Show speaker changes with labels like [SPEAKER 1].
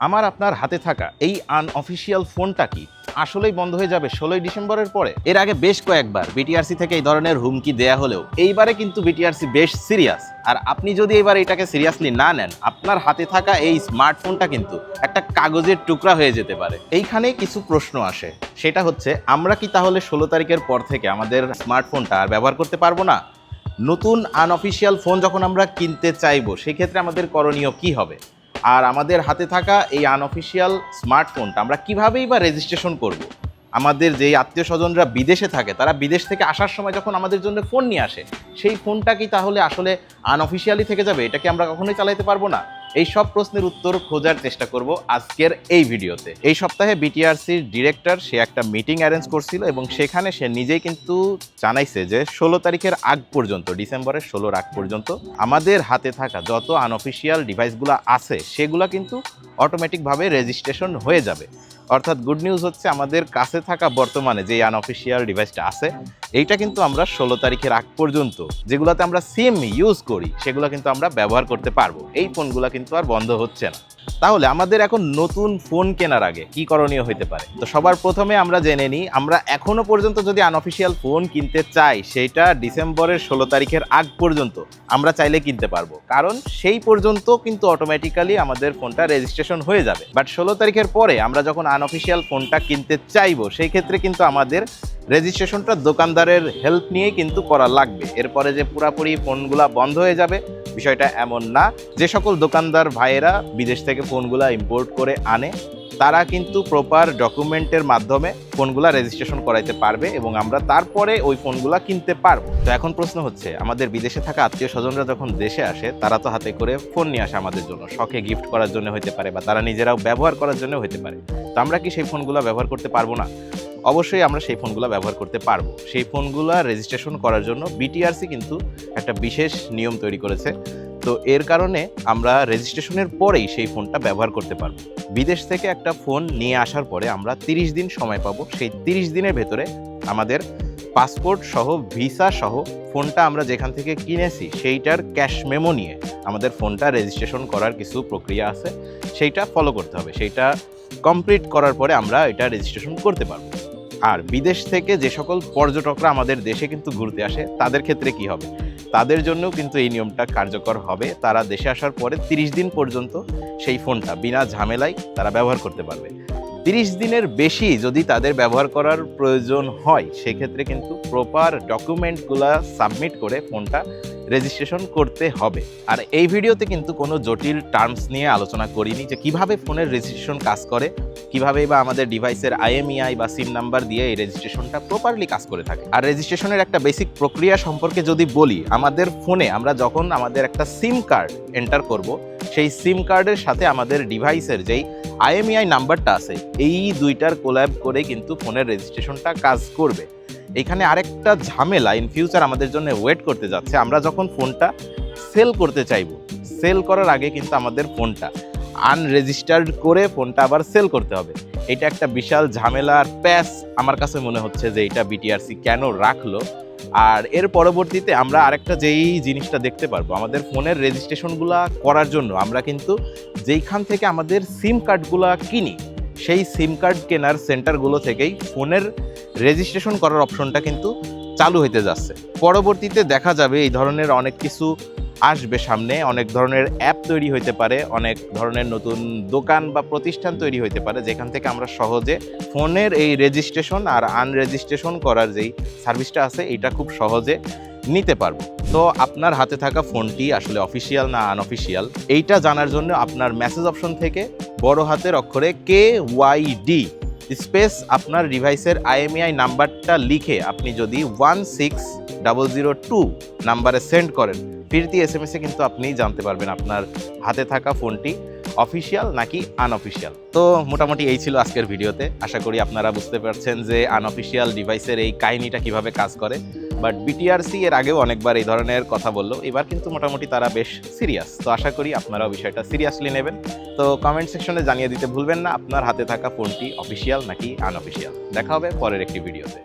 [SPEAKER 1] আমার আপনার হাতে থাকা এই আনঅফিসিয়াল ফোনটা কি আসলেই বন্ধ হয়ে যাবে ষোলোই ডিসেম্বরের পরে? এর আগে বেশ কয়েকবার বিটিআরসি থেকে এই ধরনের হুমকি দেয়া হলেও এইবারে কিন্তু বিটিআরসি বেশ সিরিয়াস আর আপনি যদি এবার এটাকে সিরিয়াসলি না নেন, আপনার হাতে থাকা এই স্মার্টফোনটা কিন্তু একটা কাগজের টুকরা হয়ে যেতে পারে। এইখানে কিছু প্রশ্ন আসে। সেটা হচ্ছে, আমরা কি তাহলে ষোলো তারিখের পর থেকে আমাদের স্মার্টফোনটা আর ব্যবহার করতে পারব না? নতুন আনঅফিসিয়াল ফোন যখন আমরা কিনতে চাইব, সেক্ষেত্রে আমাদের করণীয় কি হবে? আর আমাদের হাতে থাকা এই আনঅফিসিয়াল স্মার্টফোনটা আমরা কীভাবেই বা রেজিস্ট্রেশন করব। আমাদের যেই আত্মীয় স্বজনরা বিদেশে থাকে, তারা বিদেশ থেকে আসার সময় যখন আমাদের জন্য ফোন নিয়ে আসে, সেই ফোনটা কি তাহলে আসলে আনঅফিসিয়ালি থেকে যাবে এটা কি আমরা কখনোই চালাতে পারব না। এই সব প্রশ্নের উত্তর খোঁজার চেষ্টা করব আজকের এই ভিডিওতে। এই সপ্তাহে বিটিআরসির ডিরেক্টর সে একটা মিটিং অ্যারেঞ্জ করছিল এবং সেখানে সে নিজেই কিন্তু জানাইছে যে, ষোলো তারিখের আগ পর্যন্ত, ডিসেম্বরের ষোলোর আগ পর্যন্ত আমাদের হাতে থাকা যত আনঅফিসিয়াল ডিভাইসগুলো আছে, সেগুলো কিন্তু অটোমেটিকভাবে রেজিস্ট্রেশন হয়ে যাবে। অর্থাৎ গুড নিউজ হচ্ছে আমাদের কাছে থাকা বর্তমানে যে আনঅফিসিয়াল ডিভাইসটা আছে, এইটা কিন্তু আমরা ষোলো তারিখের আগ পর্যন্ত যেগুলোতে আমরা সিম ইউজ করি, সেগুলো কিন্তু আমরা ব্যবহার করতে পারব। এই ফোনগুলো কিন্তু আর বন্ধ হচ্ছে না। তাহলে আমাদের এখন নতুন ফোন কেনার আগে কি করণীয় হতে পারে? তো সবার প্রথমে আমরা জেনে নিই, আমরা এখনও পর্যন্ত যদি আনঅফিসিয়াল ফোন কিনতে চাই, সেটা ডিসেম্বরের ষোলো তারিখের আগ পর্যন্ত আমরা চাইলে কিনতে পারব। কারণ সেই পর্যন্ত কিন্তু অটোমেটিক্যালি আমাদের ফোনটা রেজিস্ট্রেশন হয়ে যাবে। বাট ষোলো তারিখের পরে আমরা যখন আনঅফিসিয়াল ফোনটা কিনতে চাইব, সেই ক্ষেত্রে কিন্তু আমাদের রেজিস্ট্রেশনটা দোকানদারের হেল্প নিয়েই কিন্তু করা লাগবে। এরপরে যে পুরাপুরি ফোনগুলা বন্ধ হয়ে যাবে বিষয়টা এমন না। যে সকল দোকানদার ভাইয়েরা বিদেশ থেকে ফোনগুলা ইম্পোর্ট করে আনে, তারা কিন্তু প্রপার ডকুমেন্টের মাধ্যমে ফোনগুলা রেজিস্ট্রেশন করাইতে পারবে এবং আমরা তারপরে ওই ফোনগুলা কিনতে পারব। তো এখন প্রশ্ন হচ্ছে, আমাদের বিদেশে থাকা আত্মীয় স্বজনরা যখন দেশে আসে, তারা তো হাতে করে ফোন নিয়ে আসে আমাদের জন্য। শখে গিফট করার জন্য হতে পারে বা তারা নিজেরাও ব্যবহার করার জন্য হতে পারে। তো আমরা কি সেই ফোনগুলো ব্যবহার করতে পারব না? অবশ্যই আমরা সেই ফোনগুলো ব্যবহার করতে পারব। সেই ফোনগুলো রেজিস্ট্রেশন করার জন্য বিটিআরসি কিন্তু একটা বিশেষ নিয়ম তৈরি করেছে। তো এর কারণে আমরা রেজিস্ট্রেশনের পরেই সেই ফোনটা ব্যবহার করতে পারব। বিদেশ থেকে একটা ফোন নিয়ে আসার পরে আমরা তিরিশ দিন সময় পাবো। সেই তিরিশ দিনের ভেতরে আমাদের পাসপোর্ট সহ, ভিসা সহ ফোনটা আমরা যেখান থেকে কিনেছি সেইটার ক্যাশ মেমো নিয়ে আমাদের ফোনটা রেজিস্ট্রেশন করার কিছু প্রক্রিয়া আছে। সেইটা ফলো করতে হবে। সেইটা কমপ্লিট করার পরে আমরা এটা রেজিস্ট্রেশন করতে পারব। আর বিদেশ থেকে যে সকল পর্যটকরা আমাদের দেশে কিন্তু ঘুরতে আসে, তাদের ক্ষেত্রে কি হবে? তাদের জন্যও কিন্তু এই নিয়মটা কার্যকর হবে। তারা দেশে আসার পরে তিরিশ দিন পর্যন্ত সেই ফোনটা বিনা ঝামেলায় তারা ব্যবহার করতে পারবে। তিরিশ দিনের বেশি যদি তাদের ব্যবহার করার প্রয়োজন হয়, সেক্ষেত্রে কিন্তু প্রপার ডকুমেন্টগুলা সাবমিট করে ফোনটা রেজিস্ট্রেশন করতে হবে। আর এই ভিডিওতে কিন্তু কোনো জটিল টার্মস নিয়ে আলোচনা করিনি যে কীভাবে ফোনের রেজিস্ট্রেশন কাজ করে, কীভাবে বা আমাদের ডিভাইসের আইএমইআই বা সিম নাম্বার দিয়ে এই রেজিস্ট্রেশনটা প্রপারলি কাজ করে থাকে। আর রেজিস্ট্রেশনের একটা বেসিক প্রক্রিয়া সম্পর্কে যদি বলি, আমাদের ফোনে আমরা যখন আমাদের একটা সিম কার্ড এন্টার করব সেই সিম কার্ডের সাথে আমাদের ডিভাইসের যেই আইএমইআই নাম্বারটা আছে, এই দুইটার কোল্যাব করে কিন্তু ফোনের রেজিস্ট্রেশনটা কাজ করবে। এখানে আরেকটা ঝামেলা ইন ফিউচার আমাদের জন্য ওয়েট করতে যাচ্ছে। আমরা যখন ফোনটা সেল করতে চাইব সেল করার আগে কিন্তু আমাদের ফোনটা আনরেজিস্টার্ড করে ফোনটা আবার সেল করতে হবে। এটা একটা বিশাল ঝামেলা আর প্যাস আমার কাছে মনে হচ্ছে যে এটা বিটিআরসি কেন রাখল। আর এর পরবর্তীতে আমরা আরেকটা যেই জিনিসটা দেখতে পারব, আমাদের ফোনের রেজিস্ট্রেশনগুলো করার জন্য আমরা কিন্তু যেইখান থেকে আমাদের সিম কার্ডগুলো কিনি, সেই সিম কার্ড কেনার সেন্টারগুলো থেকেই ফোনের রেজিস্ট্রেশন করার অপশনটা কিন্তু চালু হইতে যাচ্ছে। পরবর্তীতে দেখা যাবে এই ধরনের অনেক কিছু আসবে সামনে। অনেক ধরনের অ্যাপ তৈরি হতে পারে, অনেক ধরনের নতুন দোকান বা প্রতিষ্ঠান তৈরি হতে পারে, যেখান থেকে আমরা সহজে ফোনের এই রেজিস্ট্রেশন আর আনরেজিস্ট্রেশন করার যেই সার্ভিসটা আছে এটা খুব সহজে নিতে পারব। তো আপনার হাতে থাকা ফোনটি আসলে অফিসিয়াল না আনঅফিসিয়াল এইটা জানার জন্য আপনার মেসেজ অপশন থেকে বড় হাতের অক্ষরে কে ওয়াই ডি স্পেস আপনার ডিভাইসের আইএমইআই নাম্বারটা লিখে আপনি যদি one six double zero two নাম্বারে সেন্ড করেন। ফিরতি এস এম এসে কিন্তু আপনি জানতে পারবেন আপনার হাতে থাকা ফোনটি অফিসিয়াল নাকি আনঅফিসিয়াল। তো মোটামুটি এই ছিল আজকের ভিডিওতে। আশা করি আপনারা বুঝতে পারছেন যে আনঅফিসিয়াল ডিভাইসের এই কাহিনীটা কীভাবে কাজ করে। বাট বিটিআরসি এর আগেও অনেকবার এই ধরনের কথা বলল। এবার কিন্তু মোটামুটি তারা বেশ সিরিয়াস। তো আশা করি আপনারাও বিষয়টা সিরিয়াসলি নেবেন। তো কমেন্ট সেকশনে জানিয়ে দিতে ভুলবেন না, আপনার হাতে থাকা ফোনটি অফিসিয়াল নাকি আনঅফিসিয়াল। দেখা হবে পরের একটি ভিডিওতে।